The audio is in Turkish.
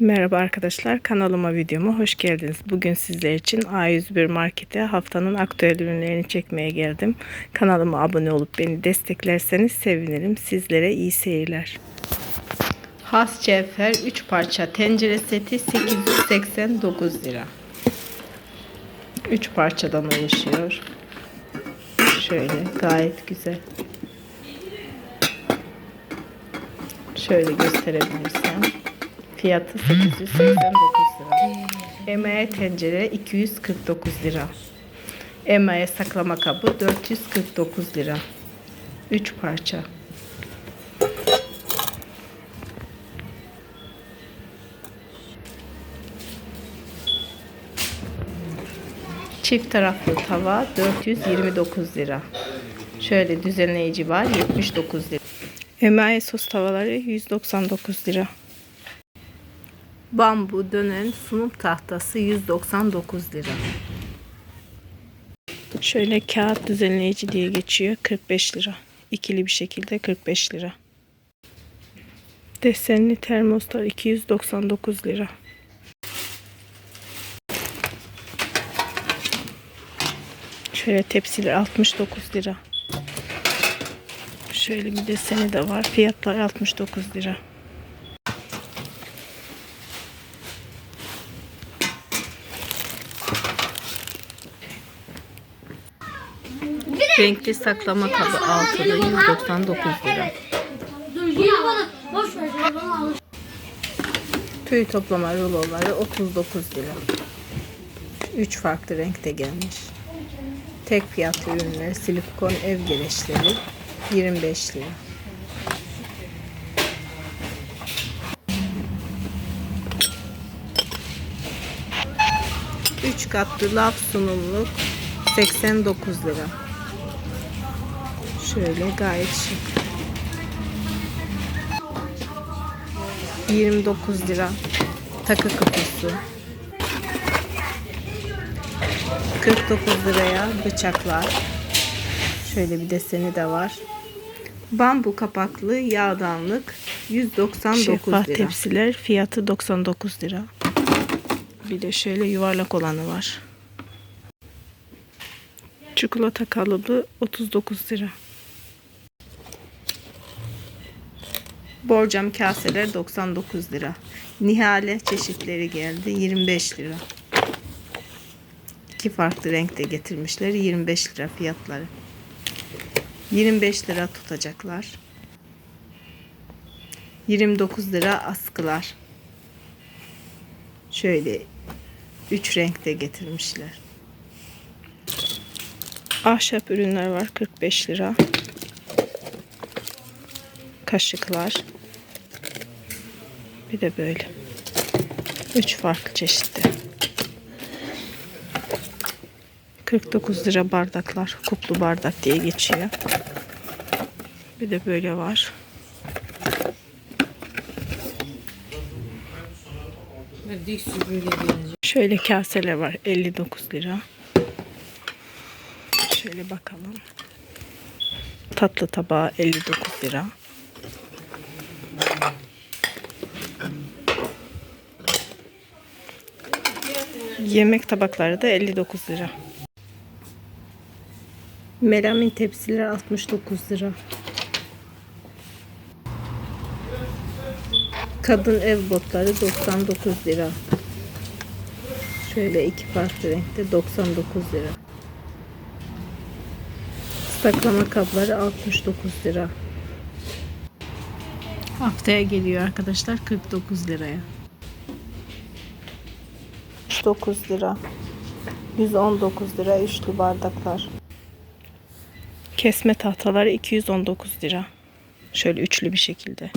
Merhaba arkadaşlar kanalıma videoma hoş geldiniz. Bugün sizler için A101 Market'e haftanın aktüel ürünlerini çekmeye geldim. Kanalıma abone olup beni desteklerseniz sevinirim. Sizlere iyi seyirler. Has Cevher 3 parça tencere seti 889 lira. 3 parçadan oluşuyor. Şöyle gayet güzel. Şöyle gösterebilirsem. Fiyatı 889 lira. Emaye tencere 249 lira. Emaye saklama kabı 449 lira. 3 parça. Çift taraflı tava 429 lira. Şöyle düzenleyici var 79 lira. Emaye sos tavaları 199 lira. Bambu dönen sunum tahtası 199 lira. Şöyle kağıt düzenleyici diye geçiyor 45 lira. İkili bir şekilde 45 lira. Desenli termoslar 299 lira. Şöyle tepsiler 69 lira. Şöyle bir deseni de var. Fiyatlar 69 lira. Renkli saklama kabı altılı 199 lira. Tüy toplama ruloları 39 lira. 3 farklı renkte gelmiş. Tek fiyatlı ürünler silikon ev gereçleri 25 lira. Üç katlı laf sunumluk 89 lira. Şöyle gayet şık. 29 lira takı kutusu. 49 liraya bıçaklar. Şöyle bir deseni de var. Bambu kapaklı yağdanlık 199 Şeffaf lira. tepsiler fiyatı 99 lira. Bir de şöyle yuvarlak olanı var. Çikolata kalıbı 39 lira. Borcam kaseler 99 lira. Nihale çeşitleri geldi 25 lira. İki farklı renkte getirmişler 25 lira fiyatları. 25 lira tutacaklar. 29 lira askılar. Şöyle 3 renkte getirmişler. Ahşap ürünler var 45 lira. Kaşıklar. Bir de böyle. Üç farklı çeşitte. 49 lira bardaklar. Kuplu bardak diye geçiyor. Bir de böyle var. Şöyle kaseler var. 59 lira. Şöyle bakalım. Tatlı tabağı 59 lira. Yemek tabakları da 59 lira. Melamin tepsiler 69 lira. Kadın ev botları 99 lira. Şöyle iki farklı renkte 99 lira. Saklama kabları 69 lira. Haftaya geliyor arkadaşlar 49 liraya. 9 lira. 119 lira üçlü bardaklar. Kesme tahtaları 219 lira. Şöyle üçlü bir şekilde.